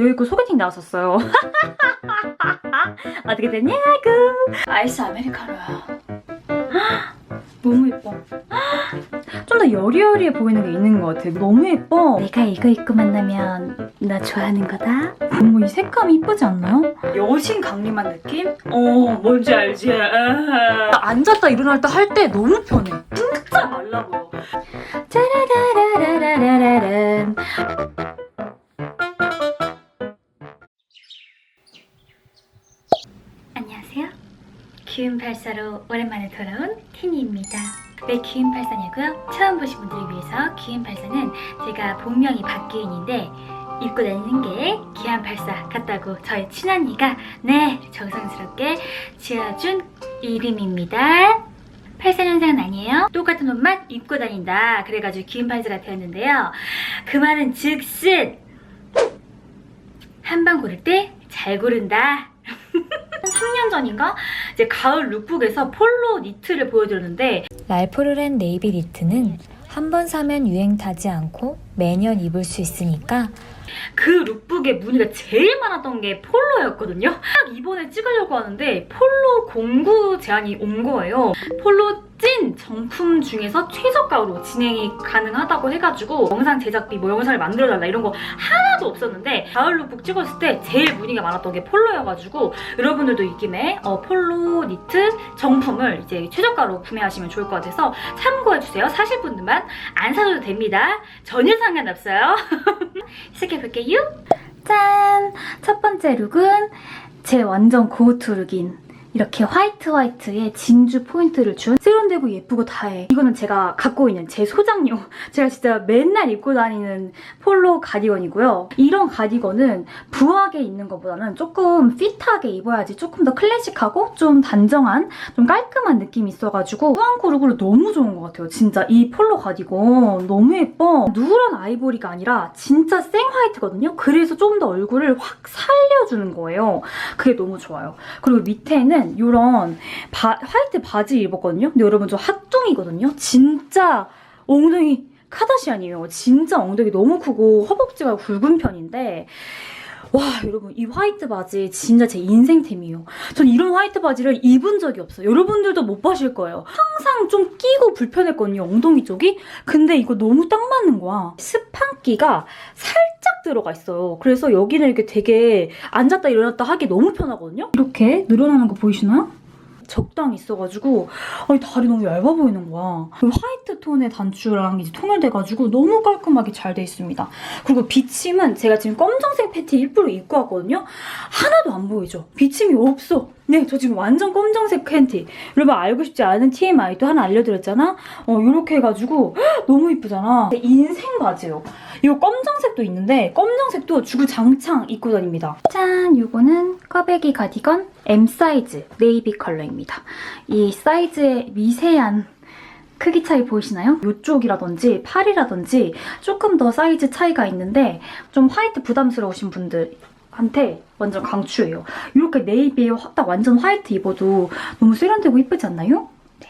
여기 그 소개팅 나왔었어요. 어떻게 됐냐고. 아이스 아메리카노야. 너무 예뻐. 좀 더 여리여리해 보이는 게 있는 것 같아. 너무 예뻐. 내가 이거 입고 만나면 나 좋아하는 거다. 어머 이 색감이 이쁘지 않나요? 여신 강림한 느낌? 어 뭔지 알지? 아. 앉았다 일어날 때 할 때 너무 편해. 진짜 말라 보여. 짜라라라라라란. 기운팔사로 오랜만에 돌아온 티니입니다. 왜 기운팔사냐고요? 처음 보신 분들을 위해서 기운팔사는 제가 본명이 박기은인데 입고 다니는 게 기안팔사 같다고 저희 친언니가 네 정성스럽게 지어준 이름입니다. 84년생은 아니에요. 똑같은 옷만 입고 다닌다. 그래가지고 기운팔사가 되었는데요. 그 말은 즉슨 한 방 고를 때 잘 고른다. 3년 전인가 이제 가을 룩북에서 폴로 니트를 보여드렸는데 랄포르렌 네이비 니트는 한 번 사면 유행 타지 않고 매년 입을 수 있으니까 그 룩북의 문의가 제일 많았던 게 폴로였거든요. 딱 이번에 찍으려고 하는데 폴로 공구 제안이 온 거예요. 폴로 찐 정품 중에서 최저가로 진행이 가능하다고 해가지고 영상 제작비 뭐 영상을 만들어달라 이런 거 하나도 없었는데 가을 룩북 찍었을 때 제일 문의가 많았던 게 폴로여가지고 여러분들도 이 김에 어, 폴로 니트 정품을 이제 최저가로 구매하시면 좋을 것 같아서 참고해주세요. 사실 분들만 안 사줘도 됩니다. 전혀 상관없어요. 시작해볼게요. 짠! 첫 번째 룩은 제 완전 고투 룩인 이렇게 화이트 화이트에 진주 포인트를 준 세련되고 예쁘고 다해. 이거는 제가 갖고 있는 제 소장용. 제가 진짜 맨날 입고 다니는 폴로 가디건이고요. 이런 가디건은 부하게 입는 것보다는 조금 핏하게 입어야지 조금 더 클래식하고 좀 단정한 좀 깔끔한 느낌이 있어가지고 후안코룩으로 너무 좋은 것 같아요. 진짜 이 폴로 가디건 너무 예뻐. 누런 아이보리가 아니라 진짜 생 화이트거든요. 그래서 좀 더 얼굴을 확 살려주는 거예요. 그게 너무 좋아요. 그리고 밑에는 이런 화이트 바지 입었거든요. 근데 여러분 저 핫뚱이거든요. 진짜 엉덩이 카다시안이에요. 진짜 엉덩이 너무 크고 허벅지가 굵은 편인데 와 여러분 이 화이트 바지 진짜 제 인생템이에요. 전 이런 화이트 바지를 입은 적이 없어요. 여러분들도 못 보실 거예요. 항상 좀 끼고 불편했거든요. 엉덩이 쪽이. 근데 이거 너무 딱 맞는 거야. 스판기가 살짝 들어가 있어요. 그래서 여기는 이렇게 되게 앉았다 일어났다 하기 너무 편하거든요. 이렇게 늘어나는 거 보이시나요? 적당히 있어가지고 아니 다리 너무 얇아 보이는 거야. 그리고 화이트 톤의 단추랑 이제 통일돼가지고 너무 깔끔하게 잘 돼 있습니다. 그리고 비침은 제가 지금 검정색 팬티 일부러 입고 왔거든요. 하나도 안 보이죠? 비침이 없어. 네, 저 지금 완전 검정색 팬티. 여러분 알고 싶지 않은 TMI도 하나 알려드렸잖아. 어, 이렇게 해가지고 헉, 너무 이쁘잖아. 제 인생 바지예요. 이거 검정색도 있는데 검정색도 주구장창 입고 다닙니다. 짠! 이거는 꽈배기 가디건 M 사이즈 네이비 컬러입니다. 이 사이즈의 미세한 크기 차이 보이시나요? 이쪽이라든지 팔이라든지 조금 더 사이즈 차이가 있는데 좀 화이트 부담스러우신 분들 한테 완전 강추예요. 이렇게 네이비에 화- 딱 완전 화이트 입어도 너무 세련되고 이쁘지 않나요? 네.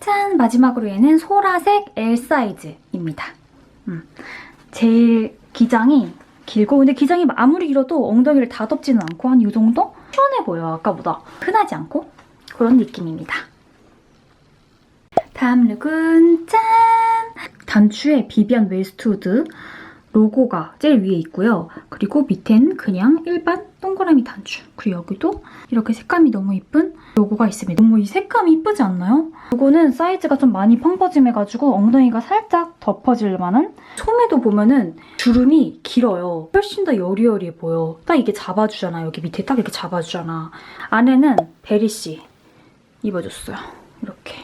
짠! 마지막으로 얘는 소라색 L 사이즈입니다. 음. 제일 기장이 길고 근데 기장이 아무리 길어도 엉덩이를 다 덮지는 않고 한 이 정도? 시원해 보여요 아까보다 흔하지 않고 그런 느낌입니다 다음 룩은 짠! 단추에 비비안 웨스트우드 로고가 제일 위에 있고요 그리고 밑에는 그냥 일반 동그라미 단추 그리고 여기도 이렇게 색감이 너무 이쁜 로고가 있습니다 너무 이 색감이 이쁘지 않나요? 요거는 사이즈가 좀 많이 펑퍼짐해가지고 엉덩이가 살짝 덮어질 만한 소매도 보면은 주름이 길어요. 훨씬 더 여리여리해 보여. 딱 이게 잡아주잖아. 여기 밑에 딱 이렇게 잡아주잖아. 안에는 베리씨 입어줬어요. 이렇게.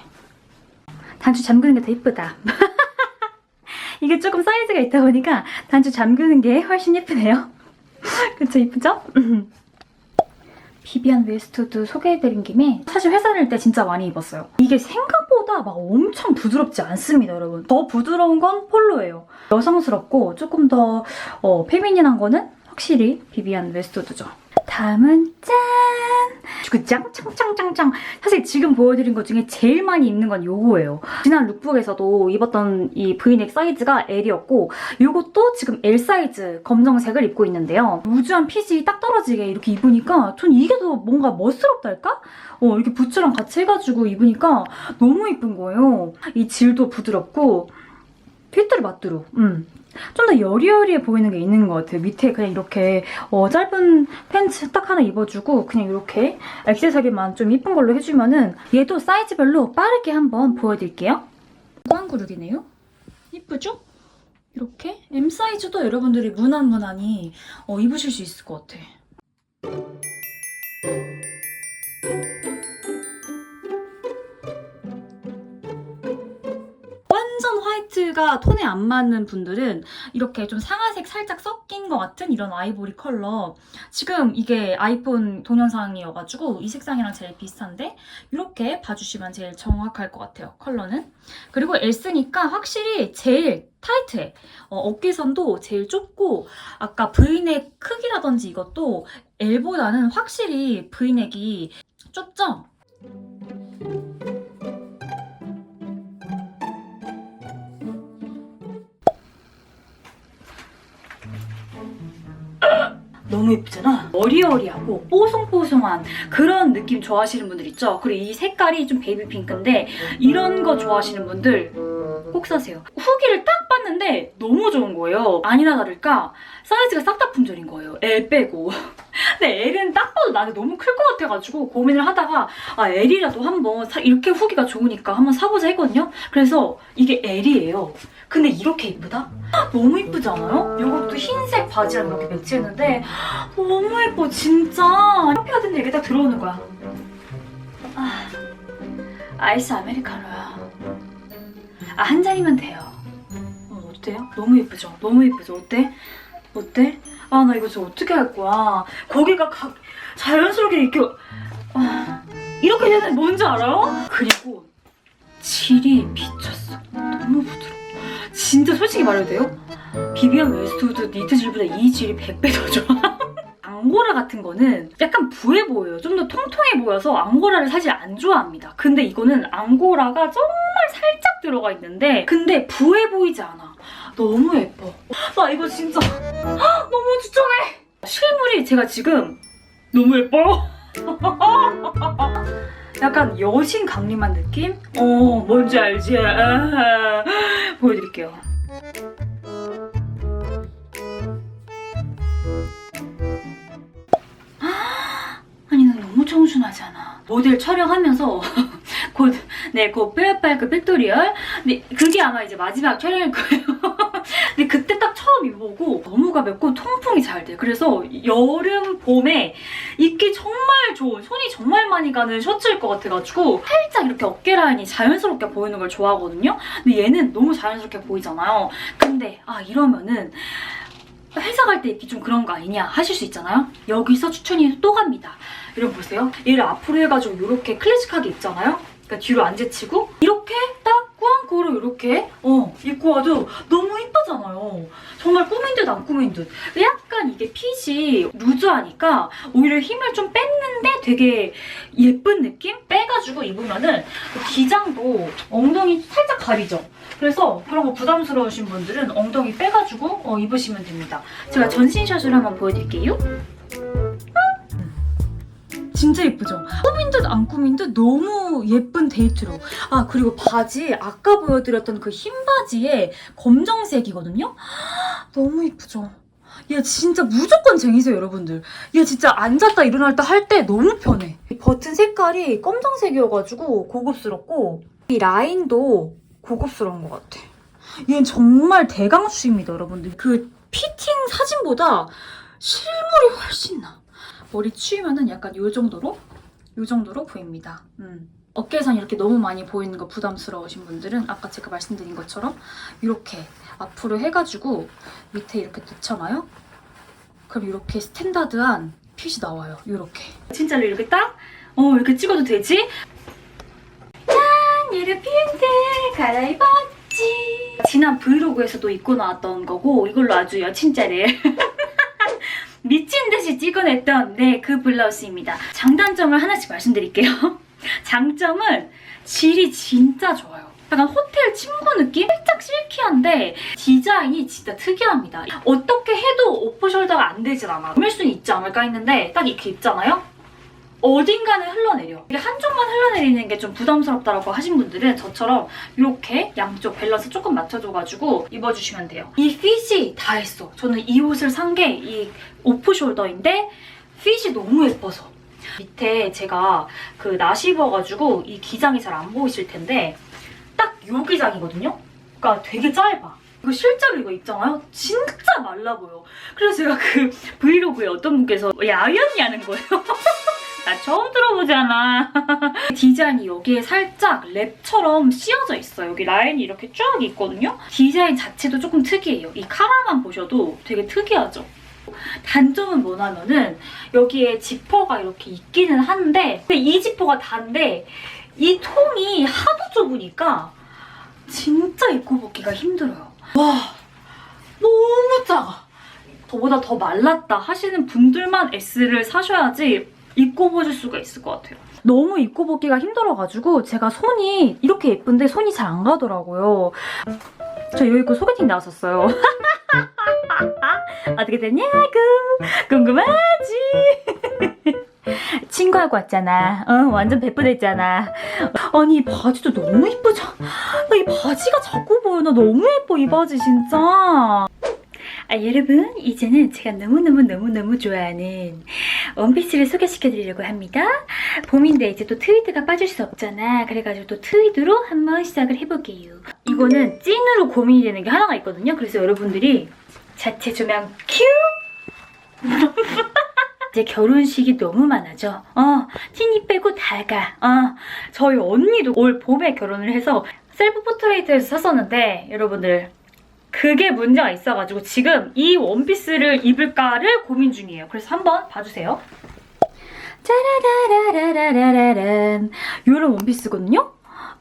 단추 잠그는 게 더 이쁘다. 이게 조금 사이즈가 있다 보니까 단추 잠그는 게 훨씬 예쁘네요. 그쵸, 이쁘죠? 비비안 웨스트도 소개해드린 김에 사실 회사 다닐 때 진짜 많이 입었어요. 이게 생각보다 막 엄청 부드럽지 않습니다, 여러분. 더 부드러운 건 폴로예요. 여성스럽고 조금 더 어, 페미닌한 거는 확실히 비비안 웨스트우드죠. 다음은 짠! 그 짱짱짱짱짱 사실 지금 보여드린 것 중에 제일 많이 입는 건 요거예요. 지난 룩북에서도 입었던 이 브이넥 사이즈가 L이었고 요것도 지금 L 사이즈 검정색을 입고 있는데요. 루즈한 핏이 딱 떨어지게 이렇게 입으니까 전 이게 더 뭔가 멋스럽달까? 어, 이렇게 부츠랑 같이 해가지고 입으니까 너무 이쁜 거예요. 이 질도 부드럽고 핏들이 맞도록 음. 좀 더 여리여리해 보이는 게 있는 것 같아요. 밑에 그냥 이렇게 어, 짧은 팬츠 딱 하나 입어주고 그냥 이렇게 액세서리만 좀 이쁜 걸로 해주면은 얘도 사이즈별로 빠르게 한번 보여드릴게요. 꽝구룩이네요. 이쁘죠? 이렇게 M 사이즈도 여러분들이 무난무난히 어, 입으실 수 있을 것 같아. 화이트가 톤에 안 맞는 분들은 이렇게 좀 상아색 살짝 섞인 것 같은 이런 아이보리 컬러. 지금 이게 아이폰 동영상이어가지고 이 색상이랑 제일 비슷한데 이렇게 봐주시면 제일 정확할 것 같아요 컬러는. 그리고 S니까 확실히 제일 타이트해. 어, 어깨선도 제일 좁고 아까 V넥 크기라든지 이것도 L보다는 확실히 V넥이 좁죠? 너무 예쁘잖아. 어리어리하고 뽀송뽀송한 그런 느낌 좋아하시는 분들 있죠? 그리고 이 색깔이 좀 베이비 핑크인데 이런 거 좋아하시는 분들 꼭 사세요. 후기를 딱 봤는데 너무 좋은 거예요. 아니나 다를까 사이즈가 싹 다 품절인 거예요. L 빼고. 근데 L은 딱 봐도 나는 너무 클 것 같아가지고 고민을 하다가 아 L이라도 한번 사- 이렇게 후기가 좋으니까 한번 사보자 했거든요. 그래서 이게 L이에요. 근데 이렇게 이쁘다? 너무 이쁘지 않아요? 이것도 흰색 바지랑 이렇게 매치했는데 너무 예뻐 진짜 커피 같은데 이렇게 딱 들어오는 거야 아, 아이스 아메리카노야 아 한 잔이면 돼요 어, 어때요? 너무 예쁘죠? 너무 예쁘죠? 어때? 어때? 아 나 이거 저 어떻게 할 거야 고개가 가, 자연스럽게 이렇게 아, 이렇게 되는 뭔지 알아요? 그리고 질이 미쳤어 너무 부드러워 진짜 솔직히 말해도 돼요? 비비안 웨스트우드 니트 질보다 이 질이 100배 더 좋아. 앙고라 같은 거는 약간 부해 보여요. 좀 더 통통해 보여서 앙고라를 사실 안 좋아합니다. 근데 이거는 앙고라가 정말 살짝 들어가 있는데 근데 부해 보이지 않아. 너무 예뻐. 나 이거 진짜 너무 추천해. 실물이 제가 지금 너무 예뻐. 약간 여신 강림한 느낌? 어, 뭔지 알지? 아, 보여드릴게요. 모델 촬영하면서 곧 네, 곧 페어팔 그 팩토리얼. 근데 그게 아마 이제 마지막 촬영일 거예요. 근데 그때 딱 처음 입어보고 너무 가볍고 통풍이 잘 돼. 그래서 여름 봄에 입기 정말 좋은 손이 정말 많이 가는 셔츠일 것 같아가지고 살짝 이렇게 어깨 라인이 자연스럽게 보이는 걸 좋아하거든요. 근데 얘는 너무 자연스럽게 보이잖아요. 근데 아 이러면은 회사 갈 때 입기 좀 그런 거 아니냐 하실 수 있잖아요. 여기서 추천이 또 갑니다. 여러분 보세요. 얘를 앞으로 해가지고 이렇게 클래식하게 입잖아요. 그러니까 뒤로 안 제치고 이렇게 딱 꾸안꾸로 이렇게 어 입고 와도 너무 이쁘잖아요. 정말 꾸민 듯 안 꾸민 듯. 약간 이게 핏이 루즈하니까 오히려 힘을 좀 뺐는데 되게 예쁜 느낌? 빼가지고 입으면은 그 기장도 엉덩이 살짝 가리죠. 그래서 그런 거 부담스러우신 분들은 엉덩이 빼가지고 어, 입으시면 됩니다. 제가 전신샷을 한번 보여드릴게요. 진짜 예쁘죠? 꾸민 듯 안 꾸민 듯 너무 예쁜 데이트룩. 아 그리고 바지 아까 보여드렸던 그 흰 바지에 검정색이거든요? 너무 예쁘죠? 얘 진짜 무조건 쟁이세요 여러분들. 얘 진짜 앉았다 일어났다 할 때 너무 편해. 이 버튼 색깔이 검정색이어가지고 고급스럽고 이 라인도 고급스러운 것 같아. 얘는 정말 대강수입니다 여러분들. 그 피팅 사진보다 실물이 훨씬 나. 머리 치우면은 약간 요 정도로 요 정도로 보입니다. 음. 어깨선 이렇게 너무 많이 보이는 거 부담스러우신 분들은 아까 제가 말씀드린 것처럼 이렇게 앞으로 해가지고 밑에 이렇게 넣잖아요. 그럼 이렇게 스탠다드한 핏이 나와요. 이렇게. 진짜로 이렇게 딱? 어 이렇게 찍어도 되지? 짠! 얘를 핑크 갈아입었지. 지난 브이로그에서도 입고 나왔던 거고 이걸로 아주 여친자를 반드시 찍어냈던 네 그 블라우스입니다. 장단점을 하나씩 말씀드릴게요. 장점은 질이 진짜 좋아요. 약간 호텔 침구 느낌? 살짝 실키한데 디자인이 진짜 특이합니다. 어떻게 해도 오프숄더가 안 되진 않아. 꾸밀 수는 있지 않을까 했는데 딱 이렇게 입잖아요? 어딘가는 흘러내려. 한쪽만 흘러내리는 게 좀 부담스럽다라고 하신 분들은 저처럼 이렇게 양쪽 밸런스 조금 맞춰줘가지고 입어주시면 돼요. 이 핏이 다 했어. 저는 이 옷을 산 게 이 오프 숄더인데 핏이 너무 예뻐서. 밑에 제가 그 나시 입어가지고 이 기장이 잘 안 보이실 텐데 딱 요 기장이거든요? 그러니까 되게 짧아. 이거 실제로 이거 입잖아요? 진짜 말라 보여. 그래서 제가 그 브이로그에 어떤 분께서 야연이 하는 거예요. 나 처음 들어보잖아. 디자인이 여기에 살짝 랩처럼 씌어져 있어요. 여기 라인이 이렇게 쫙 있거든요. 디자인 자체도 조금 특이해요. 이 카라만 보셔도 되게 특이하죠. 단점은 뭐냐면은 여기에 지퍼가 이렇게 있기는 한데 근데 이 지퍼가 단데 이 통이 하도 좁으니까 진짜 입고 벗기가 힘들어요. 와 너무 작아. 저보다 더 말랐다 하시는 분들만 S를 사셔야지 입고 보실 수가 있을 것 같아요. 너무 입고 벗기가 힘들어가지고 제가 손이 이렇게 예쁜데 손이 잘 안 가더라고요. 저 여기 입고 소개팅 나왔었어요. 어떻게 됐냐고 궁금하지? 친구하고 왔잖아. 어, 완전 배쁘됐잖아. 아니 이 바지도 너무 이쁘잖아. 나 이 바지가 자꾸 보여. 나 너무 예뻐 이 바지 진짜. 아, 여러분, 이제는 제가 너무너무너무너무 좋아하는 원피스를 소개시켜드리려고 합니다. 봄인데 이제 또 트위드가 빠질 수 없잖아. 그래가지고 또 트위드로 한번 시작을 해볼게요. 이거는 찐으로 고민이 되는 게 하나가 있거든요. 그래서 여러분들이 자체 조명 큐! 이제 결혼식이 너무 많아져. 어, 티니 빼고 다 가. 어, 저희 언니도 올 봄에 결혼을 해서 셀프 포트레이트에서 샀었는데 여러분들 그게 문제가 있어가지고 지금 이 원피스를 입을까를 고민 중이에요. 그래서 한번 봐주세요. 짜라라라라라란 이런 원피스거든요?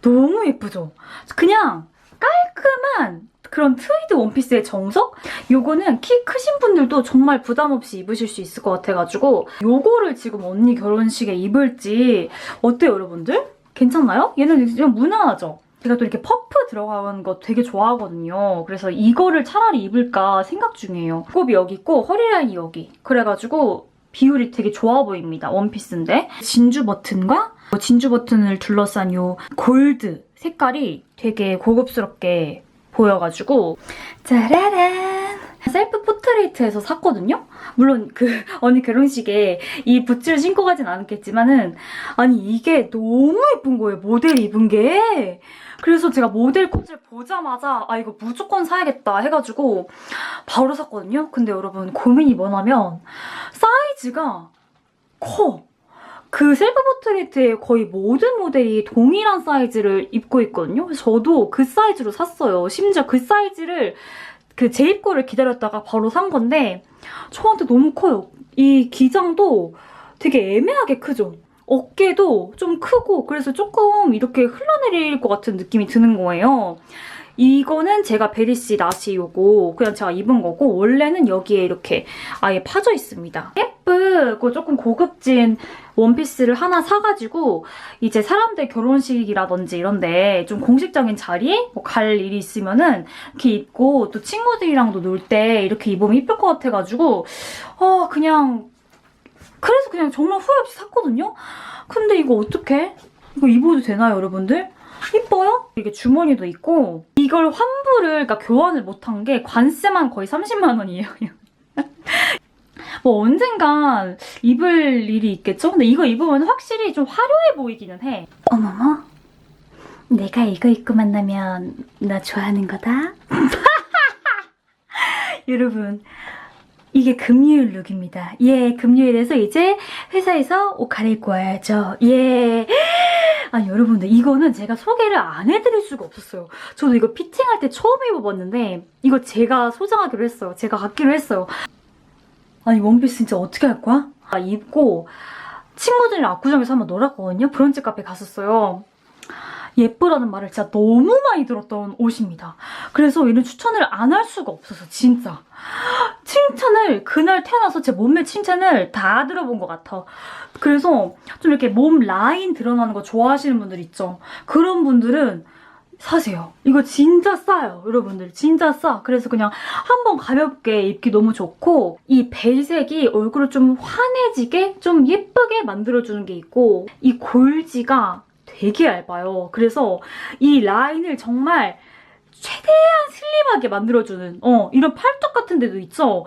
너무 예쁘죠? 그냥 깔끔한 그런 트위드 원피스의 정석? 요거는 키 크신 분들도 정말 부담 없이 입으실 수 있을 것 같아가지고 요거를 지금 언니 결혼식에 입을지 어때요 여러분들? 괜찮나요? 얘는 그냥 무난하죠? 제가 또 이렇게 퍼프 들어간 거 되게 좋아하거든요. 그래서 이거를 차라리 입을까 생각 중이에요. 곱이 여기 있고 허리 라인이 여기. 그래가지고 비율이 되게 좋아 보입니다. 원피스인데. 진주 버튼과 진주 버튼을 둘러싼 요 골드 색깔이 되게 고급스럽게 보여가지고 짜라란 셀프 포트레이트에서 샀거든요? 물론 그 언니 결혼식에 이 부츠를 신고 가진 않았겠지만은 아니 이게 너무 예쁜 거예요 모델 입은 게 그래서 제가 모델 컷을 보자마자 아 이거 무조건 사야겠다 해가지고 바로 샀거든요 근데 여러분 고민이 뭐냐면 사이즈가 커 그 셀프 포트레이트의 거의 모든 모델이 동일한 사이즈를 입고 있거든요. 저도 그 사이즈로 샀어요. 심지어 그 사이즈를 그 재입고를 기다렸다가 바로 산 건데 저한테 너무 커요. 이 기장도 되게 애매하게 크죠. 어깨도 좀 크고 그래서 조금 이렇게 흘러내릴 것 같은 느낌이 드는 거예요. 이거는 제가 베리씨 나시 요거 그냥 제가 입은 거고 원래는 여기에 이렇게 아예 파져 있습니다. 예쁘고 조금 고급진 원피스를 하나 사가지고 이제 사람들 결혼식이라든지 이런데 좀 공식적인 자리에 뭐 갈 일이 있으면은 이렇게 입고 또 친구들이랑도 놀 때 이렇게 입으면 이쁠 것 같아가지고 어 그냥 그래서 그냥 정말 후회 없이 샀거든요. 근데 이거 어떡해? 이거 입어도 되나요, 여러분들? 이뻐요? 이게 주머니도 있고 이걸 환불을 그러니까 교환을 못한 게 관세만 거의 30만 원이에요. 뭐 언젠간 입을 일이 있겠죠? 근데 이거 입으면 확실히 좀 화려해 보이기는 해. 어머머, 내가 이거 입고 만나면 나 좋아하는 거다? 여러분, 이게 금요일 룩입니다. 예, 금요일에서 이제 회사에서 옷 갈아입고 와야죠. 예. 아니, 여러분들, 이거는 제가 소개를 안 해드릴 수가 없었어요. 저도 이거 피팅할 때 처음 입어봤는데, 이거 제가 소장하기로 했어요. 제가 갖기로 했어요. 아니, 원피스 진짜 어떻게 할 거야? 아, 입고, 친구들이랑 압구정에서 한번 놀았거든요. 브런치 카페 갔었어요. 예쁘다는 말을 진짜 너무 많이 들었던 옷입니다. 그래서 이런 추천을 안 할 수가 없어서, 진짜. 칭찬을 그날 태어나서 제 몸매 칭찬을 다 들어본 것 같아. 그래서 좀 이렇게 몸 라인 드러나는 거 좋아하시는 분들 있죠. 그런 분들은 사세요. 이거 진짜 싸요, 여러분들. 진짜 싸. 그래서 그냥 한번 가볍게 입기 너무 좋고, 이 벨색이 얼굴을 좀 환해지게, 좀 예쁘게 만들어주는 게 있고, 이 골지가 되게 얇아요. 그래서 이 라인을 정말 최대한 슬림하게 만들어주는, 어, 이런 팔뚝 같은 데도 있죠?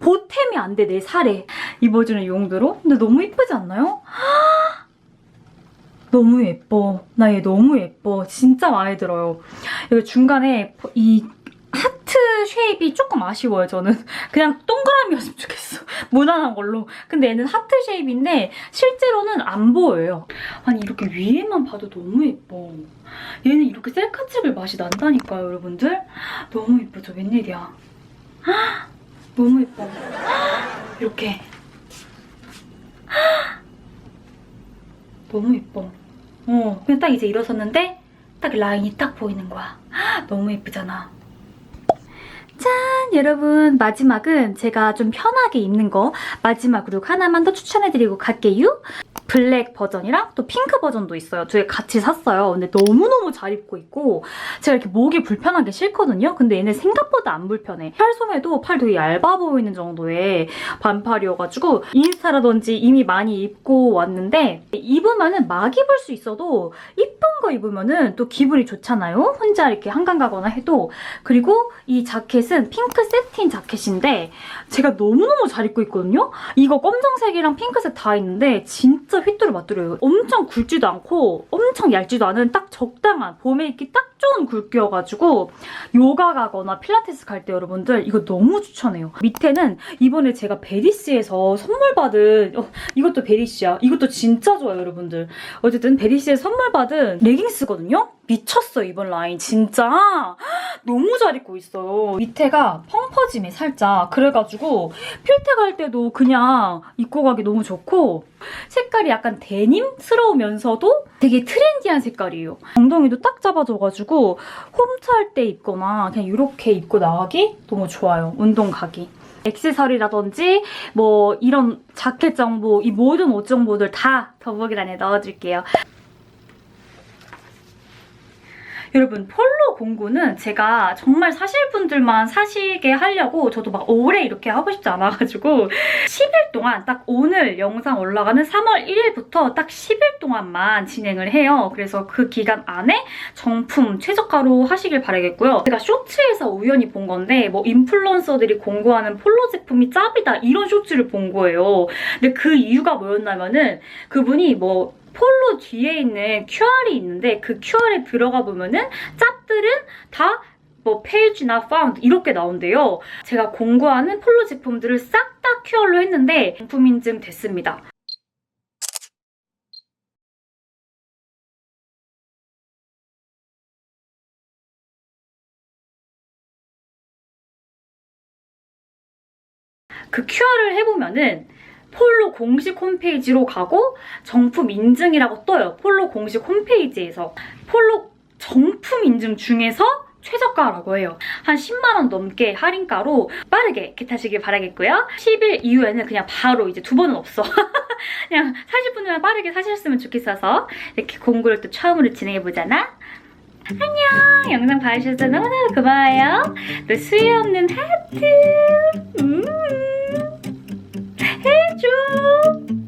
보탬이 안 돼, 내 살에. 입어주는 용도로? 근데 너무 예쁘지 않나요? 너무 예뻐. 나 얘 너무 예뻐. 진짜 마음에 들어요. 여기 중간에 이 쉐입이 조금 아쉬워요, 저는. 그냥 동그라미였으면 좋겠어. 무난한 걸로. 근데 얘는 하트 쉐입인데 실제로는 안 보여요. 아니, 이렇게 위에만 봐도 너무 예뻐. 얘는 이렇게 셀카 찍을 맛이 난다니까요, 여러분들. 너무 예쁘죠? 웬일이야. 헉, 너무 예뻐. 헉, 이렇게. 헉, 너무 예뻐. 어, 그냥 딱 이제 일어섰는데 딱 라인이 딱 보이는 거야. 헉, 너무 예쁘잖아. 짠! 여러분, 마지막은 제가 좀 편하게 입는 거 마지막으로 하나만 더 추천해드리고 갈게요. 블랙 버전이랑 또 핑크 버전도 있어요. 두 개 같이 샀어요. 근데 너무너무 잘 입고 있고 제가 이렇게 목이 불편한 게 싫거든요. 근데 얘는 생각보다 안 불편해. 팔 소매도 팔 되게 얇아 보이는 정도의 반팔이어가지고 인스타라든지 이미 많이 입고 왔는데 입으면은 막 입을 수 있어도 이쁜 거 입으면은 또 기분이 좋잖아요. 혼자 이렇게 한강 가거나 해도 그리고 이 자켓은 핑크 세틴 자켓인데 제가 너무너무 잘 입고 있거든요. 이거 검정색이랑 핑크색 다 있는데 진짜 휘뚜루 마뚜루해요. 엄청 굵지도 않고 엄청 얇지도 않은 딱 적당한 봄에 입기 딱 좋은 굵기여가지고 요가 가거나 필라테스 갈 때 여러분들 이거 너무 추천해요. 밑에는 이번에 제가 베리스에서 선물 받은 어, 이것도 베리스야. 이것도 진짜 좋아요 여러분들. 어쨌든 베리스에서 선물 받은 레깅스거든요. 미쳤어 이번 라인 진짜 너무 잘 입고 있어요. 밑에가 펑퍼짐해 살짝 그래가지고 필테 갈 때도 그냥 입고 가기 너무 좋고 색깔이 약간 데님스러우면서도 되게 트렌디한 색깔이에요. 엉덩이도 딱 잡아줘가지고 홈트할 때 입거나 그냥 이렇게 입고 나가기 너무 좋아요. 운동 가기. 액세서리라든지 뭐 이런 자켓 정보, 이 모든 옷 정보들 다 더보기란에 넣어줄게요. 여러분 폴로 공구는 제가 정말 사실 분들만 사시게 하려고 저도 막 오래 이렇게 하고 싶지 않아가지고 10일 동안 딱 오늘 영상 올라가는 3월 1일부터 딱 10일 동안만 진행을 해요. 그래서 그 기간 안에 정품 최저가로 하시길 바라겠고요. 제가 쇼츠에서 우연히 본 건데 뭐 인플루언서들이 공구하는 폴로 제품이 짭이다 이런 쇼츠를 본 거예요. 근데 그 이유가 뭐였냐면은 그분이 뭐 폴로 뒤에 있는 QR이 있는데 그 QR에 들어가 보면은 짭들은 다 뭐 페이지나 found 이렇게 나온대요. 제가 공구하는 폴로 제품들을 싹 다 QR로 했는데 정품 인증 됐습니다. 그 QR을 해보면은 폴로 공식 홈페이지로 가고 정품 인증이라고 떠요. 폴로 공식 홈페이지에서. 폴로 정품 인증 중에서 최저가라고 해요. 한 10만원 넘게 할인가로 빠르게 기타시길 바라겠고요. 10일 이후에는 그냥 바로 이제 두 번은 없어. 그냥 사실 분들만 빠르게 사셨으면 좋겠어서 이렇게 공구를 또 처음으로 진행해보잖아. 안녕! 영상 봐주셔서 너무너무 고마워요. 또 수요 없는 하트! 음. 해줘.